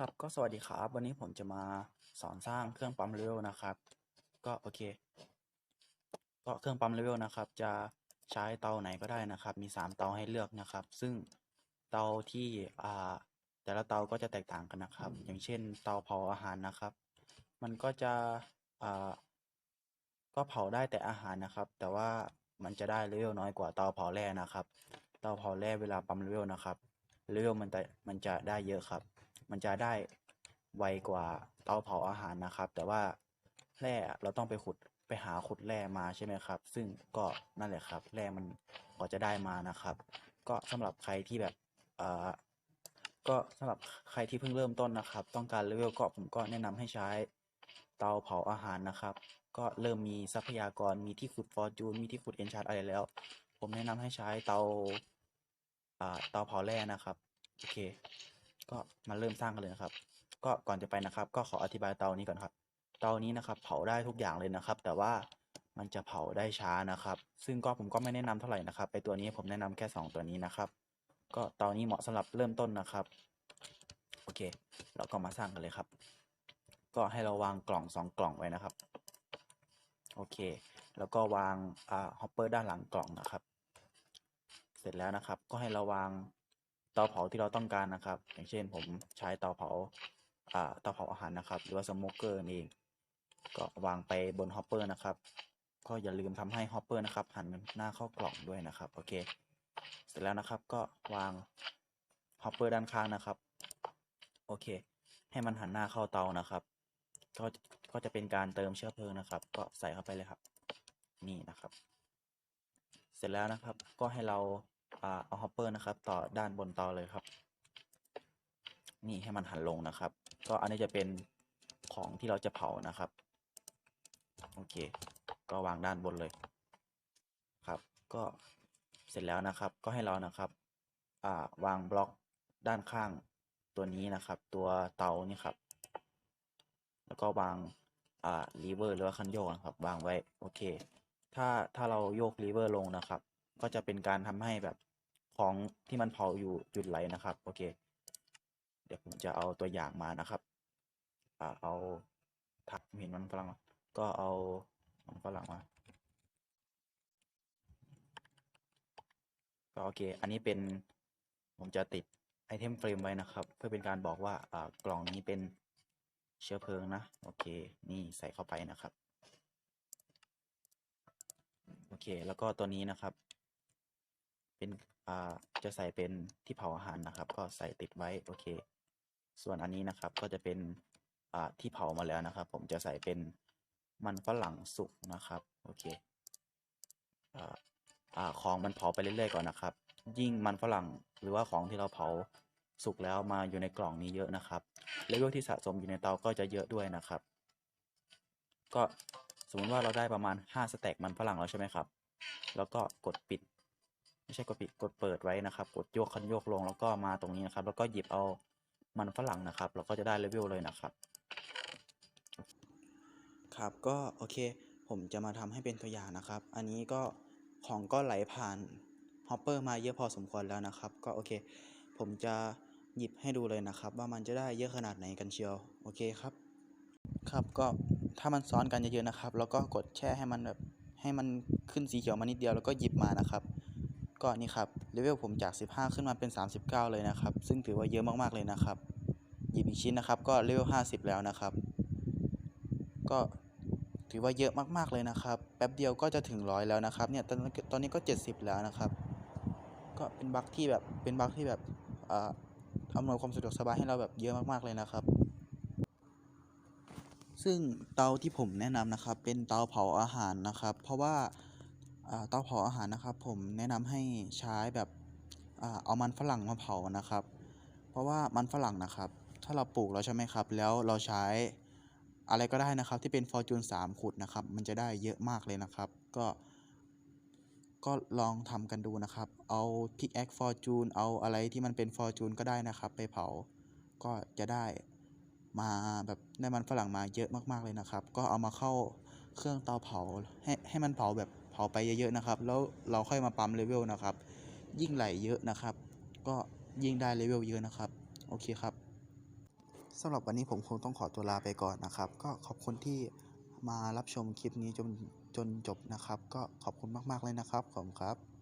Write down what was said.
ครับก็สวัสดีครับ วันนี้ผมจะมาสอนสร้างเครื่องปั๊มเลเวลนะครับ ก็โอเค ก็เครื่องปั๊มเลเวลนะครับ จะใช้เตาไหนก็ได้นะครับ มีสามเตาให้เลือกนะครับ ซึ่งเตาที่อ่าแต่ละเตาก็จะแตกต่างกันนะครับ อย่างเช่น เตาเผาอาหารนะครับ มันก็จะอ่าก็เผาได้แต่อาหารนะครับ แต่ว่ามันจะได้เลเวลน้อยกว่าเตาเผาแร่นะครับ เตาเผาแร่เวลาปั๊มเลเวลนะครับเลเวลมันจะมันจะได้เยอะครับ มันจะได้ไวกว่าเตาเผาอาหารนะครับ แต่ว่าแร่เราต้องไปขุดไปหาขุดแร่มาใช่ไหมครับ ซึ่งก็นั่นแหละครับ แร่มันกว่าจะได้มานะครับ ก็สำหรับใครที่แบบเอ่อก็สำหรับใครที่เพิ่งเริ่มต้นนะครับ ต้องการเลเวลก็ผมก็แนะนำให้ใช้เตาเผาอาหารนะครับ ก็เริ่มมีทรัพยากรมีที่ขุดฟอร์จูนมีที่ขุดเอนชาร์ดอะไรแล้ว ผมแนะนำให้ใช้เตาอ่าเตาเผาแร่นะครับ โอเค ก็มาเริ่มสร้างกันเลยนะครับ ก็ก่อนจะไปนะครับ ก็ขออธิบายเตานี้ก่อนครับ เตานี้นะครับ เผาได้ทุกอย่างเลยนะครับ แต่ว่ามันจะเผาได้ช้านะครับ ซึ่งก็ผมก็ไม่แนะนำเท่าไหร่นะครับไปตัวนี้ผมแนะนำแค่สองตัวนี้นะครับ ก็เตานี้เหมาะสำหรับเริ่มต้นนะครับ โอเค เราก็มาสร้างกันเลยครับ ก็ให้เราวางกล่องสองกล่องไว้นะครับ โอเค แล้วก็วางอ่าฮอปเปอร์ด้านหลังกล่องนะครับ เสร็จแล้วนะครับ ก็ให้เราวาง เตาเผาที่เราต้องการนะครับ อย่างเช่นผมใช้เตาเผาอ่าเตาเผาอาหารนะครับ หรือว่าสโมเกอร์นั่เองก็วางไปบนฮอปเปอร์นะครับ ก็อย่าลืมทำให้ฮอปเปอร์นะครับหันหน้าเข้ากล่องด้วยนะครับโอเค เสร็จแล้วนะครับก็วางฮอปเปอร์ด้านข้างนะครับโอเค ให้มันหันหน้าเข้าเตานะครับ ก็ก็จะเป็นการเติมเชื้อเพลิงนะครับ ก็ใส่เข้าไปเลยครับ นี่นะครับ เสร็จแล้วนะครับก็ให้เรา อ่าเอาฮอปเปอร์นะครับต่อด้านบนเตาเลยครับ นี่ให้มันหันลงนะครับ ก็อันนี้จะเป็นของที่เราจะเผานะครับ โอเค ก็วางด้านบนเลยครับ ก็เสร็จแล้วนะครับ ก็ให้เรานะครับอ่าวางบล็อกด้านข้างตัวนี้นะครับ ตัวเตานี่ครับ แล้วก็วางอ่าลีเวอร์หรือว่าคันโยกนะครับ วางไว้ โอเค ถ้าถ้าเราโยกลีเวอร์ลงนะครับ ก็จะเป็นการทำให้แบบ ของที่มันเผาอยู่หยุดไหลนะครับ โอเค เดี๋ยวผมจะเอาตัวอย่างมานะครับอ่าเอาถักเห็นมันฝรั่งก็เอามันฝรั่งมาก็โอเค อันนี้เป็นผมจะติดไอเทมเฟรมไว้นะครับ เพื่อเป็นการบอกว่าอ่ากล่องนี้เป็นเชื้อเพลิงนะ โอเค นี่ใส่เข้าไปนะครับ โอเค แล้วก็ตัวนี้นะครับ เป็นอ่าจะใส่เป็นที่เผาอาหารนะครับ ก็ใส่ติดไว้โอเค ส่วนอันนี้นะครับก็จะเป็นอ่าที่เผามาแล้วนะครับ ผมจะใส่เป็นมันฝรั่งสุกนะครับโอเคอ่าอ่าของมันเผาไปเรื่อยๆก่อนนะครับ ยิ่งมันฝรั่งหรือว่าของที่เราเผาสุกแล้วมาอยู่ในกล่องนี้เยอะนะครับเลเวลที่สะสมอยู่ในเตาก็จะเยอะด้วยนะครับ ก็สมมติว่าเราได้ประมาณ 5 สแต็กมันฝรั่งแล้วใช่ไหมครับ แล้วก็กดปิด ไม่ใช่กดปิดกดเปิดไว้นะครับ กดโยกคันโยกลงแล้วก็มาตรงนี้นะครับ แล้วก็หยิบเอามันฝรั่งนะครับ เราก็จะได้เลเวลเลยนะครับ ครับก็โอเค ผมจะมาทำให้เป็นตัวอย่างนะครับ อันนี้ก็ของก็ไหลผ่านฮอปเปอร์มาเยอะพอสมควรแล้วนะครับ ก็โอเค ผมจะหยิบให้ดูเลยนะครับ ว่ามันจะได้เยอะขนาดไหนกันเชียวโอเคครับ ครับก็ถ้ามันซ้อนกันเยอะๆนะครับ แล้วก็กดแช่ให้มันแบบให้มันขึ้นสีเขียวมานิดเดียวแล้วก็หยิบมานะครับ ก็นี่ครับเลเวลผมจาก 15 ขึ้นมาเป็น 39 เลยนะครับ ซึ่งถือว่าเยอะมากๆเลยนะครับ หยิบอีกชิ้นนะครับ ก็เลเวล50 แล้วนะครับ ก็ถือว่าเยอะมากๆเลยนะครับ แป๊บเดียวก็จะถึงร้อยแล้วนะครับ เนี่ยตอนตอนนี้ก็ 70 แล้วนะครับ ก็เป็นบั๊กที่แบบ เป็นบั๊กที่แบบอ่าอำนวยความสะดวกสบายให้เราแบบเยอะมากๆเลยนะครับ ซึ่งเตาที่ผมแนะนำนะครับ เป็นเตาเผาอาหารนะครับ เพราะว่า เตาเผาอาหารนะครับ ผมแนะนำให้ใช้แบบเอามันฝรั่งมาเผานะครับ เพราะว่ามันฝรั่งนะครับ ถ้าเราปลูกแล้วใช่ไหมครับ แล้วเราใช้อะไรก็ได้นะครับ ที่เป็นฟอร์จูน3ขุดนะครับ มันจะได้เยอะมากเลยนะครับ ก็ก็ลองทำกันดูนะครับ เอาพิกแอคฟอร์จูนเอาอะไรที่มันเป็นฟอร์จูนก็ได้นะครับ ไปเผา ก็จะได้มาแบบได้มันฝรั่งมาเยอะมากๆเลยนะครับ ก็เอามาเข้าเครื่องเตาเผาให้ให้มันเผาแบบ เผาไปเยอะๆนะครับ แล้วเราค่อยมาปั๊มเลเวลนะครับ ยิ่งไหลเยอะนะครับ ก็ยิ่งได้เลเวลเยอะนะครับ โอเคครับสำหรับวันนี้ผมคงต้องขอตัวลาไปก่อนนะครับ ก็ขอบคุณที่มารับชมคลิปนี้จนจนจบนะครับ ก็ขอบคุณมากๆเลยนะครับ ขอบคุณครับ